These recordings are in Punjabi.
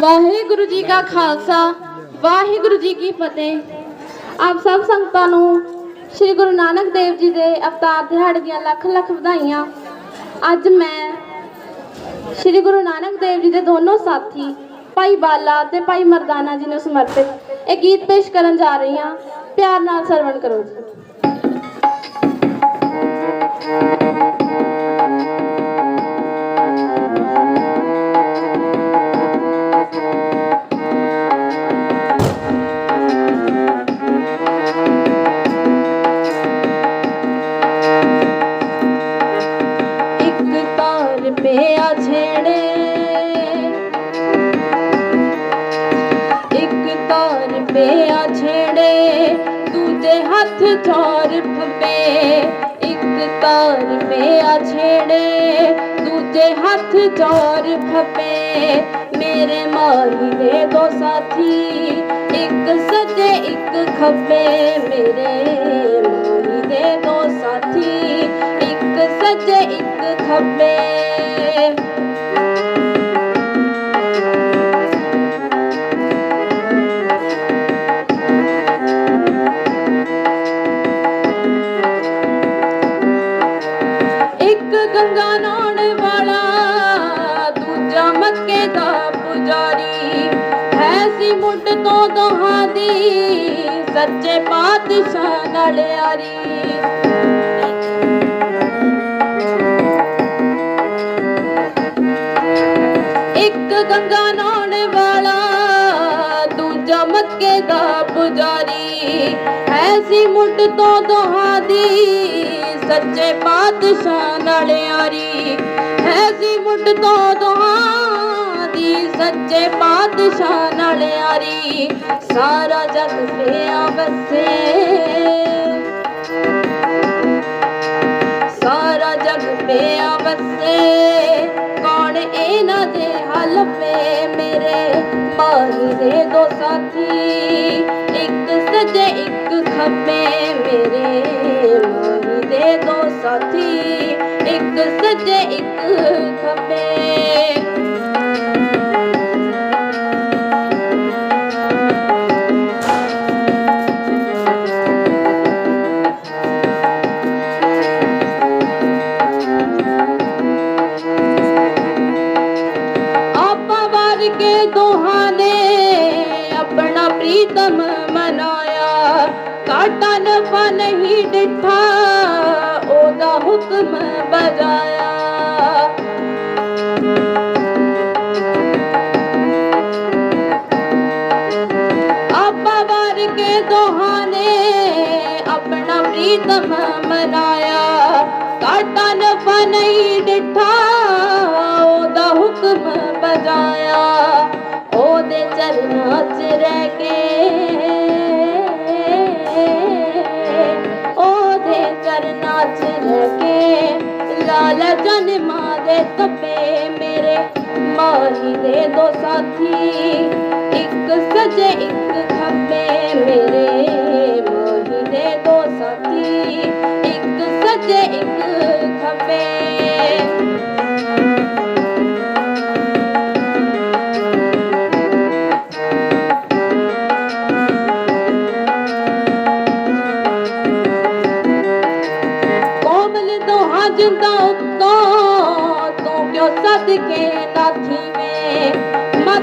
ਵਾਹਿਗੁਰੂ ਜੀ ਕਾ ਖਾਲਸਾ, ਵਾਹਿਗੁਰੂ ਜੀ ਕੀ ਫਤਿਹ। ਆਪ ਸਭ ਸੰਗਤਾਂ ਨੂੰ ਸ੍ਰੀ ਗੁਰੂ ਨਾਨਕ ਦੇਵ ਜੀ ਦੇ ਅਵਤਾਰ ਦਿਹਾੜੇ ਦੀਆਂ ਲੱਖ ਲੱਖ ਵਧਾਈਆਂ। ਅੱਜ ਮੈਂ ਸ੍ਰੀ ਗੁਰੂ ਨਾਨਕ ਦੇਵ ਜੀ ਦੇ ਦੋਨੋਂ ਸਾਥੀ, ਭਾਈ ਬਾਲਾ ਤੇ ਭਾਈ ਮਰਦਾਨਾ ਜੀ ਨੂੰ ਸਮਰਪਿਤ ਇਹ ਗੀਤ ਪੇਸ਼ ਕਰਨ ਜਾ ਰਹੀ ਹਾਂ। ਪਿਆਰ ਨਾਲ ਸਰਵਣ ਕਰੋ ਜੀ। ਤਾਰ ਪਿਆ ਛੇੜੇ, ਦੂਜੇ ਹੱਥ ਚੋਰ ਫੱਬੇ ਇੱਕ ਤਾਰ ਪਿਆ ਛੇੜੇ, ਦੂਜੇ ਹੱਥ ਚੋਰ ਫੱਬੇ ਮੇਰੇ ਮਾਈ ਦੇ ਦੋ ਸਾਥੀ, ਇੱਕ ਸੱਜੇ, ਇੱਕ ਖੱਬੇ। ਮੇਰੇ ਮਾਈ ਦੇ ਦੋ ਸਾਥੀ, ਇੱਕ ਸੱਜੇ, ਇੱਕ ਖੱਬੇ। ਗੰਗਾ ਨਾਉਣ ਵਾਲਾ, ਦੂਜਾ ਮੱਕੇ ਦਾ ਪੁਜਾਰੀ। ਹੈ ਸੀ ਮੁੱਢ ਤੋਂ ਦੋਹਾਂ ਦੀ, ਸੱਚੇ ਪਾਤਸ਼ਾਹ ਨਾਲ ਯਾਰੀ। ਇੱਕ ਗੰਗਾ ਨਾਉਣ ਵਾਲਾ, ਦੂਜਾ ਮੱਕੇ ਦਾ ਪੁਜਾਰੀ। ਐਸੀ ਸੀ ਮੁੱਢ ਤੋਂ ਦੋਹਾਂ ਦੀ ਸੱਚੇ ਪਾਤਸ਼ਾਹ ਨਾਲ ਯਾਰੀ। ਹੈ ਸੀ ਮੁੱਢ ਤੋਂ ਦੋਹਾਂ ਦੀ ਸੱਚੇ ਪਾਤਸ਼ਾਹ ਨਾਲ ਯਾਰੀ। ਸਾਰਾ ਜਗ ਪਿਆ ਵਸੇ। ਸਾਰਾ ਜਗ ਪਿਆ ਵਸੇ। ਕੌਣ ਇਹਨਾਂ ਦੇ ਹੱਲ ਪੇ ਮੇਰੇ? ਮਾਹੀ ਦੇ ਦੋ ਸਾਥੀ। ਇੱਕ ਸੱਜੇ, ਇੱਕ ਖੱਬੇ ਮੇਰੇ। ਸਾਥੀ ਇੱਕ ਸੱਜੇ ਇੱਕ ਖੱਬੇ ਆਪਾ ਵਾਰ ਕੇ ਦੋਹਾਂ ਨੇ ਆਪਣਾ ਪ੍ਰੀਤਮ ਮਨਾਇਆ ਕਾਟਾ ਨਫਾ ਨਹੀਂ ਡਿਠਾ ਉਹਦਾ ਹੁਕਮ ਬਜਾਇਆ ਆਪਾ ਕੇ ਦੋਹਾਂ ਨੇ ਆਪਣਾ ਪ੍ਰੀਤਮ ਮਨਾਇਆ ਕਾਟਾ ਨਫਾ ਨਹੀਂ ਡਿਠਾ ਉਹਦਾ ਹੁਕਮ ਬਜਾਇਆ ਉਹਦੇ ਚਰਨਾਂ 'ਚ ਰਹਿ ਕੇ ਉਹਦੇ ਚਰਨਾਂ 'ਚ ਰਹਿ ਕੇ ਲਾਲ ਜਨਮਾਂ ਦੇ ਤਪੇ ਮੇਰੇ ਮਾਹੀ ਦੇ ਦੋ ਸਾਥੀ ਇੱਕ ਸੱਜੇ ਇੱਕ ਖੱਬੇ ਮੇਰੇ ਮਾਹੀ ਦੇ ਦੋ ਸਾਥੀ ਇੱਕ ਸੱਜੇ ਇੱਕ ਖੱਬੇ ਕੋਮਲ ਦੋਹਾਂ ਜਿੰਦਾ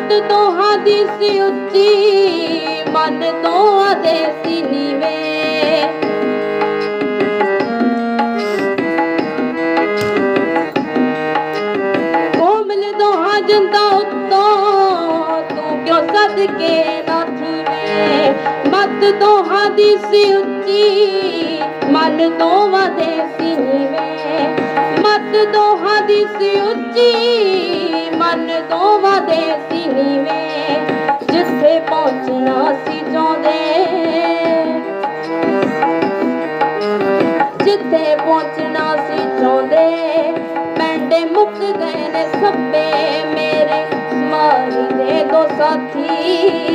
ਮਤ ਦੋਹਾਂ ਦੀ ਉੱਚੀ, ਮਨ ਦੋਹਾਂ ਦੇ ਨੀਵੇਂ। ਕੋਮਲ ਦੋਹਾਂ ਜਿੰਦਾ ਉੱਤੋਂ, ਤੂੰ ਕਿਉਂ ਸਦਕੇ ਨਾਥੀ ਵੇ ਮਤ ਦੋਹਾਂ ਦੀ ਸੀ ਉੱਚੀ, ਮਨ ਤੋਂ ਦੇ ਸੀ ਮਤ ਦੋਹਾਂ ਦੀ ਉੱਚੀ, ਮਨ ਤੋਂ ਦੇ ਸੀ ਜਿੱਥੇ ਪਹੁੰਚਣਾ ਸੀ ਚਾਹੁੰਦੇ, ਜਿੱਥੇ ਪਹੁੰਚਣਾ ਸੀ ਚਾਹੁੰਦੇ। ਪੈਂਡੇ ਮੁੱਕ ਗਏ ਨੇ ਸੱਬੇ ਮੇਰੇ, ਮਾਰੀ ਦੇ ਦੋ ਸਾਥੀ।